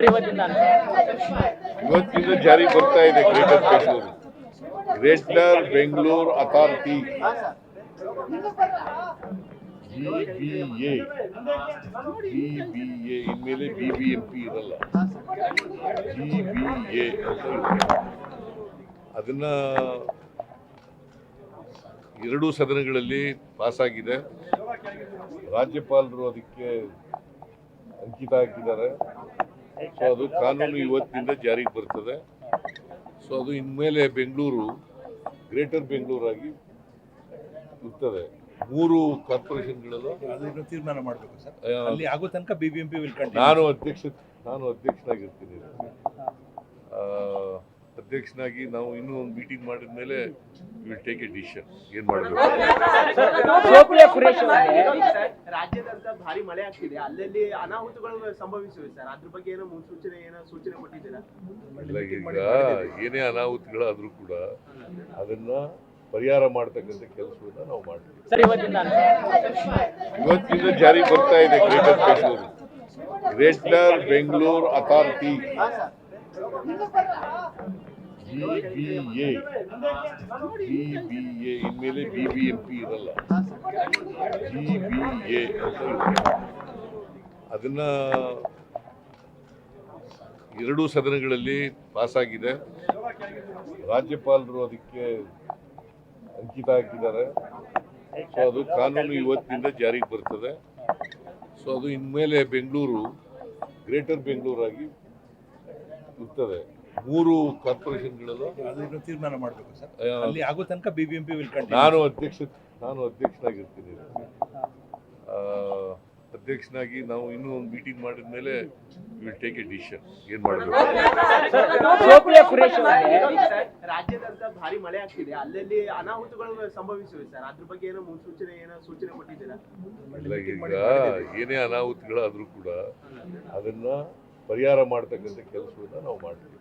ಇವತ್ತಿಂದ ಅಂತ ಜಾರಿ ಬರ್ತಾ ಇದೆ Greater Bengaluru Greater Bengaluru Authority ಇನ್ಮೇಲೆ ಬಿ ಬಿ ಇನ್ಮೇಲೆ ಬಿಬಿಎಂಪಿ ಇರಲ್ಲ. ಜಿಬಿಎ ಅಂತ ಇರುತ್ತೆ. ಅದನ್ನ ಎರಡೂ ಸದನಗಳಲ್ಲಿ ಪಾಸಾಗಿದೆ. ರಾಜ್ಯಪಾಲರು ಅದಕ್ಕೆ ಅಂಕಿತ ಹಾಕಿದ್ದಾರೆ. ಸೊ ಅದು ಕಾನೂನು ಇವತ್ತಿನಿಂದ ಜಾರಿಗೆ ಬರ್ತದೆ ಸೊ ಅದು ಇನ್ಮೇಲೆ ಬೆಂಗಳೂರು ಗ್ರೇಟರ್ ಬೆಂಗಳೂರಾಗಿ ಇರ್ತದೆ ಮೂರು ಕಾರ್ಪೊರೇಷನ್ಗಳಲ್ಲೂ ಅದನ್ನು ತೀರ್ಮಾನ ಮಾಡಬೇಕು ಸರ್ ಅಲ್ಲಿ ಆಗೋ ತನಕ ಬಿಬಿಎಂಪಿ ವಿಲ್ ಕಂಟಿನ್ಯೂ ನಾನು ಅಧ್ಯಕ್ಷ ನಾನು ಅಧ್ಯಕ್ಷನಾಗಿರ್ತೀನಿ ಅಧ್ಯಕ್ಷನಾಗಿ ನಾವು ಇನ್ನೂ ಒಂದು ಮೀಟಿಂಗ್ ಮಾಡಿದ ಮೇಲೆ ವಿಲ್ ಟೇಕ್ ಎ ಡಿಸಿಷನ್ ಏನು ಮಾಡಬೇಕು ಭಾರಿ ಮಳೆ ಆಗ್ತಿದೆ. ಅಲ್ಲಲ್ಲಿ ಅನಾಹುತಗಳು ಸಂಭವಿಸಿವೆ ಸರ್. ಅದ್ರ ಬಗ್ಗೆ ಏನೋ ಮುನ್ಸೂಚನೆ ಏನೋ ಸೂಚನೆ ಕೊಟ್ಟಿದ್ದೀರಾ? ಇಲ್ಲ ಈಗ ಏನೇ ಅನಾಹುತಗಳಾದರೂ ಕೂಡ ಅದನ್ನ ಪರಿಹಾರ ಮಾಡ್ತಕ್ಕಂಥ ಕೆಲಸವನ್ನ ನಾವು ಮಾಡ್ತೀವಿ. ಇವತ್ತಿಂದ ಜಾರಿ ಬರ್ತಾ ಇದೆ Greater Bengaluru Greater Bengaluru Authority GBA A ಇನ್ಮೇಲೆ ಪಿ ಇರಲ್ಲ. ಜಿಬಿಎ ಅಂತ ಇರುತ್ತೆ ಅದನ್ನ ಎರಡೂ ಸದನಗಳಲ್ಲಿ ಪಾಸಾಗಿದೆ. ರಾಜ್ಯಪಾಲರು ಅದಕ್ಕೆ ಅಂಕಿತ ಹಾಕಿದ್ದಾರೆ. ಸೊ ಅದು ಕಾನೂನು ಇವತ್ತಿಂದ ಜಾರಿಗೆ ಬರ್ತದೆ. ಸೊ ಅದು ಇನ್ಮೇಲೆ ಬೆಂಗಳೂರು, ಗ್ರೇಟರ್ ಬೆಂಗಳೂರಾಗಿ ಇರ್ತದೆ. ಮೂರು ಕಾರ್ಪೊರೇಷನ್ಗಳಲ್ಲೂ? ಅದನ್ನು ತೀರ್ಮಾನ ಮಾಡಬೇಕು ಸರ್. ಅಲ್ಲಿ ಆಗೋ ತನಕ ಬಿಬಿಎಂಪಿ ವಿಲ್ ಕಂಟಿನ್ಯೂ ನಾನು ಅಧ್ಯಕ್ಷ ನಾನು ಅಧ್ಯಕ್ಷನಾಗಿರ್ತೀನಿ. ಅಧ್ಯಕ್ಷನಾಗಿ ನಾವು ಇನ್ನೂ ಒಂದು ಮೀಟಿಂಗ್ ಮಾಡಿದ ಮೇಲೆ ವಿಲ್ ಟೇಕ್ ಎ ಡಿಸಿಷನ್ ಏನು ಮಾಡಬೇಕು? ರಾಜ್ಯದಂತ ಭಾರಿ ಮಳೆ ಆಗ್ತಿದೆ. ಅಲ್ಲಲ್ಲಿ ಅನಾಹುತಗಳು ಸಂಭವಿಸಿವೆ ಸರ್. ಅದ್ರ ಬಗ್ಗೆ ಏನೋ ಮುನ್ಸೂಚನೆ ಏನೋ ಸೂಚನೆ ಕೊಟ್ಟಿದ್ದೀರಾ? ಈಗ ಏನೇ ಅನಾಹುತಗಳಾದರೂ ಕೂಡ ಅದನ್ನ ಪರಿಹಾರ ಮಾಡ್ತಕ್ಕಂಥ ಕೆಲಸವನ್ನ ನಾವು ಮಾಡ್ತೀವಿ.